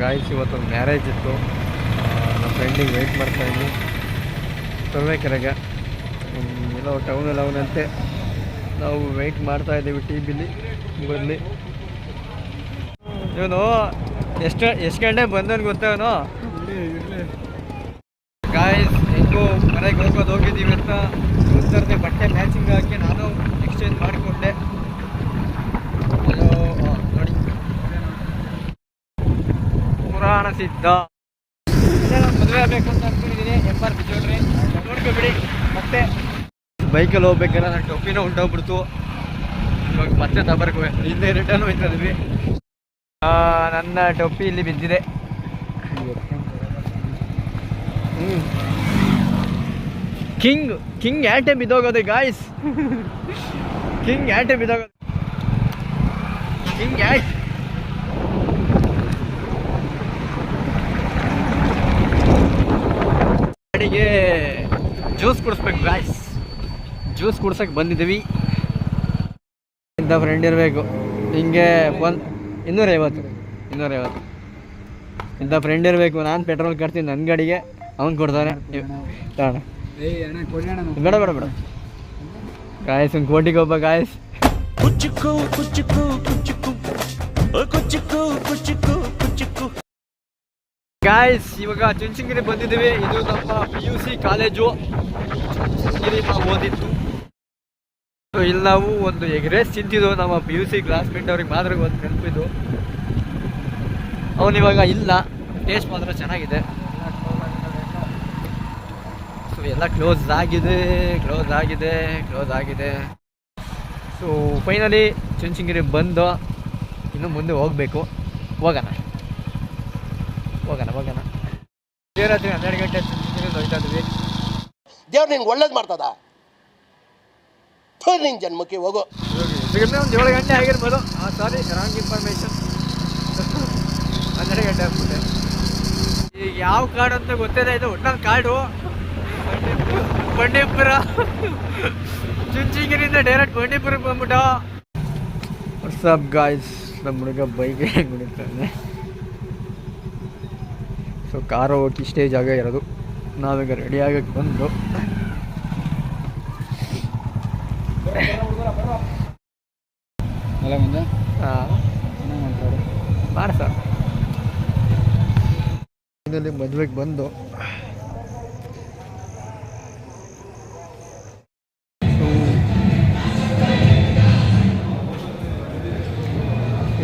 Guys ಇವತ್ತೊಂದು marriage ಇತ್ತು. ನಮ್ಮ ಫ್ರೆಂಡಿಗೆ ವೆಯ್ಟ್ ಮಾಡ್ತಾ ಇದ್ವಿ. ತೊರ್ಬೇಕೆರೆಗೆ ಎಲ್ಲೋ ಟೌನ್ ಅವನಂತೆ. ನಾವು ವೆಯ್ಟ್ ಮಾಡ್ತಾ ಇದ್ದೀವಿ ಟಿ ಬಿಲಿ ಬರಲಿ. ಇವನು ಎಷ್ಟು ಎಷ್ಟು ಗಂಟೆ ಬಂದವನು ಗೊತ್ತವನು ಗಾಯಸ್ ಹೆಂಗೋ ಮನೆಗೆ ಹೋಗೋದು ಹೋಗಿದ್ದೀವಿ ಅಂತ. ಬಟ್ಟೆ ಮ್ಯಾಚಿಂಗ್ ಹಾಕಿ ನಾನು ಎಕ್ಸ್ಚೇಂಜ್ ಮಾಡಿಕೊಂಡೆ ಅಲ್ಲೋ ಆ, ನೋಡಿ ಪುರಾಣ ಸಿದ್ಧ ಮದುವೆ ಆಗಬೇಕು ಅಂತ ಅನ್ಕೊಂಡಿದ್ದೀನಿ ಎಂ ಆರ್ ಬಿಜೋಡ್ರಿ ನೋಡ್ಕೊಬಿಡಿ ಮತ್ತೆ ಬೈಕಲ್ಲಿ ಹೋಗ್ಬೇಕಾದ್ರೆ ನನ್ನ ಟೊಪ್ಪಿನೂ ಉಂಟೋಗ್ಬಿಡ್ತು. ಇವಾಗ ಮತ್ತೆ ತಬರ್ಕೋ ಹಿಂದೆ ರಿಟರ್ನ್ ಹೋಯ್ತಾ ಇದ್ವಿ. ನನ್ನ ಟೊಪ್ಪಿ ಇಲ್ಲಿ ಬಿದ್ದಿದೆ. ಹ್ಮ್. ಕಿಂಗ್ ಕಿಂಗ್ ಆಟೆ ಬಿದ್ದೋಗೋದೆ ಗಾಯ್ಸ್ ಕಿಂಗ್ ಆಟೆ ಬಿದ್ದೋಗೋದು. ಕಿಂಗ್ ಆಟ್ ಗಾಡಿಗೆ ಜ್ಯೂಸ್ ಕುಡಿಸ್ಬೇಕು ಗಾಯ್ಸ್ ಜ್ಯೂಸ್ ಕುಡ್ಸಕ್ಕೆ ಬಂದಿದ್ದೀವಿ. ಇಂಥ ಫ್ರೆಂಡ್ ಇರಬೇಕು ಹಿಂಗೆ ಒಂದು ಇನ್ನೂರೈವತ್ತು ಇನ್ನೂರೈವತ್ತು. ಇಂಥ ಫ್ರೆಂಡ್ ಇರಬೇಕು ನಾನು ಪೆಟ್ರೋಲ್ ಕಟ್ತೀನಿ ನನ್ನ ಗಾಡಿಗೆ. ಅವ್ನು ಕೊಡ್ತಾನೆ. ಬೇಡ ಬೇಡ ಬೇಡ. ಗಾಯಸ್ ಒಂದು ಕೋಟಿಗೆ ಒಬ್ಬ ಗಾಯಸ್ ಕುಚ್ಚಿಕ್ಕು ಕುಚ್ಚಿಕ್ಕು ಕುಚ್ಚಿಕ್ಕು ಕುಚ್ಚಿಕ್ಕು ಕುಚ್ಚಿಕ್ಕು ಕುಚ್ಚಿಕ್ಕು ಕುಚ್ಚುಕು. ಗಾಯ್ಸ್ ಇವಾಗ ಚುಂಚನಗಿರಿ ಬಂದಿದ್ದೀವಿ. ಇದು ನಮ್ಮ P U C college Chunchanagiri ನಾವು So, ಇಲ್ಲಿ ನಾವು ಒಂದು ಎಗ್ ರೇಸ್ ತಿಂತಿದ್ದು ನಮ್ಮ ಪಿ ಯು ಸಿ ಕ್ಲಾಸ್ಮೇಟ್ ಅವ್ರಿಗೆ ಮಾತ್ರ ಒಂದು ನೆನಪಿದ್ದು ಅವನಿವಾಗ ಇಲ್ಲ. ಟೇಸ್ಟ್ ಮಾತ್ರ ಚೆನ್ನಾಗಿದೆ. ಸೊ ಎಲ್ಲ ಕ್ಲೋಸ್ ಆಗಿದೆ ಕ್ಲೋಸ್ ಆಗಿದೆ ಕ್ಲೋಸ್ ಆಗಿದೆ. ಸೊ ಫೈನಲಿ ಚುಂಚನಗಿರಿ ಬಂದು ಇನ್ನು ಮುಂದೆ ಹೋಗಬೇಕು. ಹೋಗೋಣ. ಹೋಗೋಣ ಹೋಗೋಣ. ರಾತ್ರಿ ಹನ್ನೆರಡು ಗಂಟೆ ಹೋಗ್ತಾ ಇದ್ವಿ. ದೇವ್ರು ನಿಂಗೆ ಒಳ್ಳೇದು ಮಾಡ್ತದ? ಥು, ನಿನ್ ಜನ್ಮಕ್ಕೆ ಹೋಗು. ಒಂದು ಏಳು ಗಂಟೆ ಆಗಿರ್ಬೋದು. ಸಾರಿ ರಾಂಗ್ ಇನ್ಫಾರ್ಮೇಷನ್ ಹನ್ನೆರಡು ಗಂಟೆ ಆಗ್ಬಿಟ್ಟೆ. ಈಗ ಯಾವ ಕಾರ್ಡ್ ಅಂತ ಗೊತ್ತಿದೆ ಇದು ಒಟ್ಟ ಕಾರ್ಡು. ಬಂಡೀಪುರ. ಚುಂಚಿಗಿರಿಂದ ಡೈರೆಕ್ಟ್ ಬಂಡೀಪುರಕ್ಕೆ ಬಂದ್ಬಿಟ್ಟ. ವಾಟ್ಸಪ್ ಗಾಯ್ಸ್ ನಮ್ಮ ಹುಡುಗ ಬೈಕ್ ಹೆಂಗೆ ಹೊಡಿತಾನೆ? ಸೊ ಕಾರು ಹೋಗಿ ಇಷ್ಟೇ ಜಾಗ ಇರೋದು. ನಾವೀಗ ರೆಡಿ ಆಗಕ್ಕೆ ಬಂದು. ಮಾಡಿ ಸರ್ ಇದರಲ್ಲಿ ಮದುವೆಗೆ ಬಂದು.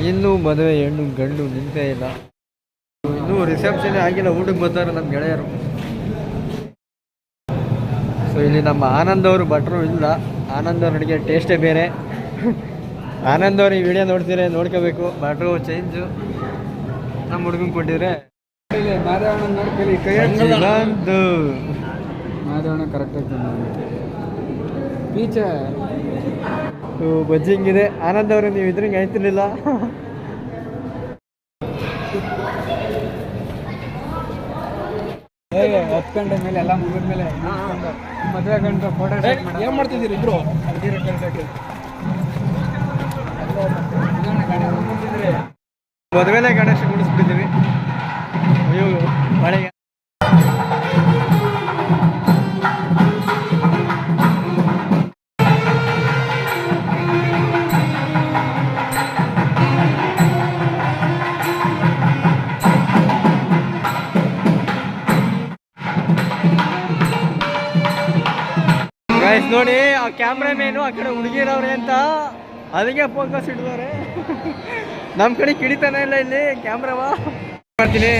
ಇನ್ನೂ ಮದುವೆ ಹೆಣ್ಣು ಗಂಡು ನಿಂತೇ ಇಲ್ಲ. ಇನ್ನೂ ರಿಸೆಪ್ಷನ್ ಆಗಿಲ್ಲ ಊಟಕ್ಕೆ ಬರ್ತಾರೆ ನಮ್ಮ ಗೆಳೆಯರು. ಸೊ ಇಲ್ಲಿ ನಮ್ಮ ಆನಂದ್ ಅವರು ಭಟ್ರು ಇಲ್ಲ. ಆನಂದ್ ಅವ್ರ ಅಡುಗೆ ಟೇಸ್ಟೇ ಬೇರೆ. ಆನಂದ್ ಅವ್ರು ಈ ವಿಡಿಯೋ ನೋಡ್ತೀರ ನೋಡ್ಕೋಬೇಕು. ಭಟ್ರು ಚೇಂಜು ನಮ್ಮ ಹುಡುಗನ್ ಕೊಟ್ಟಿದ್ರೆ. ಬಜ್ಜಿ ಹಿಂಗಿದೆ ಆನಂದ್ ಅವರು ನೀವು ಇದ್ರಂಗೆ ಆಯ್ತಿರ್ಲಿಲ್ಲ ಹತ್ತು ಗಂಟೆ ಮೇಲೆ ಎಲ್ಲ ಮುಗಿದ ಮೇಲೆ ಮದುವೆ ಗಂಟೆ ಫೋಟೋ ಏನ್ ಮಾಡ್ತಿದ್ದೀರಿ ಇಬ್ರು? ಮದುವೆನೇ ಗಣೇಶ ನೋಡಿ, ಆ ಕ್ಯಾಮ್ರಾ ಮೇನು ಆ ಕಡೆ ಹುಡುಗಿರವ್ರೆ ಅಂತ ಅದಕ್ಕೆ ಫೋಕಸ್ ಇಡ್ತಾರೆ ನಮ್ಮ ಕಡೆ ಕಿಡಿತಾನೆ ಇಲ್ಲ ಇಲ್ಲಿ ಕ್ಯಾಮ್ರಾವಾ ಮಾಡ್ತೀನಿ.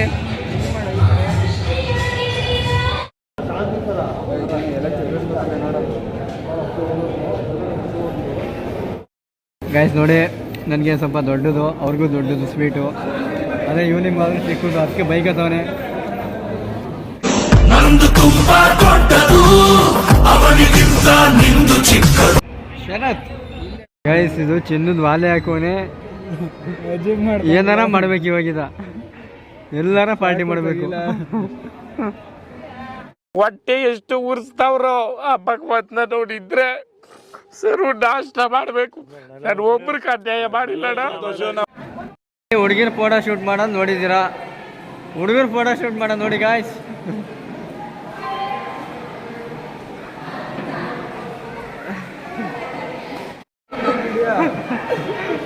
ಗೈಸ್ ನೋಡಿ, ನನಗೆ ಸ್ವಲ್ಪ ದೊಡ್ಡದು, ಅವ್ರಿಗೂ ದೊಡ್ಡದು ಸ್ವೀಟು ಅದೇ ಇವ್ನಿಂಗ್ ಮಾತ್ರ ಚಿಕ್ಕದು ಅದಕ್ಕೆ ಬೈಕ್ ಅದಾವನೆ ಅವನಿಗಿಂತ ನಿಂದು ಚಿಕ್ಕದು. ಶರತ್. ಗೈಸ್ ಇದು ಚಿನ್ನದ ವಾಲೆ ಹಾಕೋನೆ. ಏನಾರ ಮಾಡ್ಬೇಕು ಇವಾಗಿದ. ಎಲ್ಲಾರ ಪಾರ್ಟಿ ಮಾಡ್ಬೇಕು. ಹೊಟ್ಟೆ ಎಷ್ಟು ಉರ್ಸ್ತಾವ್ರೋ ಆ ಭಗವಂತನ ನೋಡಿದ್ರೆ ಸರು ನಾಷ್ಟ ಮಾಡ್ಬೇಕು. ನಾನು ಒಬ್ರಿಗೆ ಅನ್ಯಾಯ ಮಾಡಿಲ್ಲಣ ಹುಡುಗಿನ ಫೋಟೋ ಶೂಟ್ ಮಾಡೋದು ನೋಡಿದೀರಾ ಹುಡುಗರು ಫೋಟೋ ಶೂಟ್ ಮಾಡೋದ್ ನೋಡಿ guys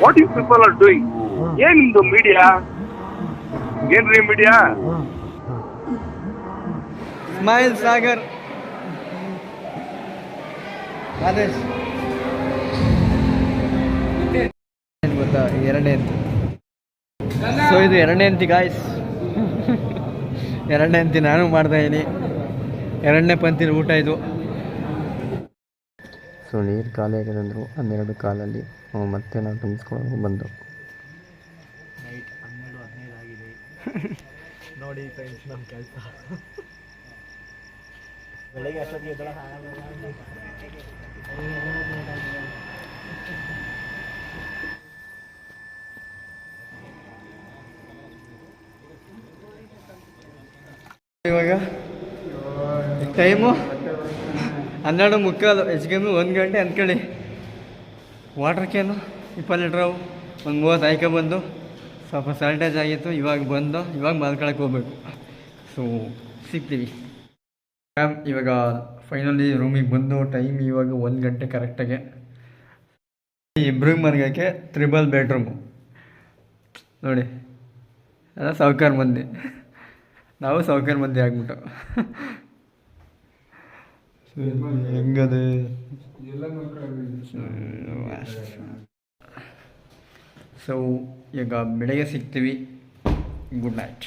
what you people are doing ಏನ್ ನಿಮ್ದು ಮೀಡಿಯಾ ಏನ್ರಿ ಮೀಡಿಯಾ ಸ್ಮೈಲ್ ಸಾಗರ್. ಆದೇಶ್ ಏನ್ ಗೊತ್ತಾ? ಎರಡನೇ ಅಂತಿ. ಸೊ ಇದು ಎರಡನೇ ಅಂತಿ ಗಾಯ್ಸ್ ಎರಡನೇ ಅಂತಿ ನಾನು ಮಾಡ್ತಾ ಇದ್ದೀನಿ ಎರಡನೇ ಪಂತಿನ ಊಟ ಇದು. ಸೊ ನೀರು ಖಾಲಿ ಆಗಿದೆ ಅಂದರು ಹನ್ನೆರಡು ಕಾಲಲ್ಲಿ ಮತ್ತೆ ನಾವು ತುಂಬಿಸ್ಕೊಂಡು ಬಂದು. ನೋಡಿ ಫ್ರೆಂಡ್ಸ್ ನಮ್ಮ ಕೆಲಸ. ಬೆಳಗ್ಗೆ ಅಷ್ಟೊತ್ತಿಗೆ ಎದ್ದಳ? ಇವಾಗ ಟೈಮು ಹನ್ನೆರಡು ಮುಕ್ಕಾಲು ಹೆಚ್ಚು ಕಮ್ಮಿ ಒಂದು ಗಂಟೆ ಅಂದ್ಕೊಳ್ಳಿ. ವಾಟರ್ ಕ್ಯಾನು ಇಪ್ಪತ್ತು ಲೀಟ್ರವು ಒಂದು ಮೂವತ್ತು ಆಯ್ಕೆ ಬಂದು ಸ್ವಲ್ಪ ಸಾಲ್ಟೇಜ್ ಆಗಿತ್ತು ಇವಾಗ ಬಂದು ಇವಾಗ ಮಲ್ಕೊಳಕ್ಕೆ ಹೋಗ್ಬೇಕು ಸೊ ಸಿಗ್ತೀವಿ ಮ್ಯಾಮ್ ಇವಾಗ ಫೈನಲಿ ರೂಮಿಗೆ ಬಂದು ಟೈಮ್ ಇವಾಗ ಒಂದು ಗಂಟೆ ಕರೆಕ್ಟಾಗೆ ಇಬ್ರಿಗೆ ಮನೆಗೆ ತ್ರಿಬಲ್ ಬೆಡ್ರೂಮು ನೋಡಿ ಅದ ಸಾವುಕಾರ ಮಂದಿ ನಾವು ಸೌಕಾರ ಮಂದಿ ಆಗ್ಬಿಟ್ಟು ಹೆಂಗದೆ ಸೊ ಈಗ ಬೆಳಗ್ಗೆ ಸಿಗ್ತೀವಿ. Good night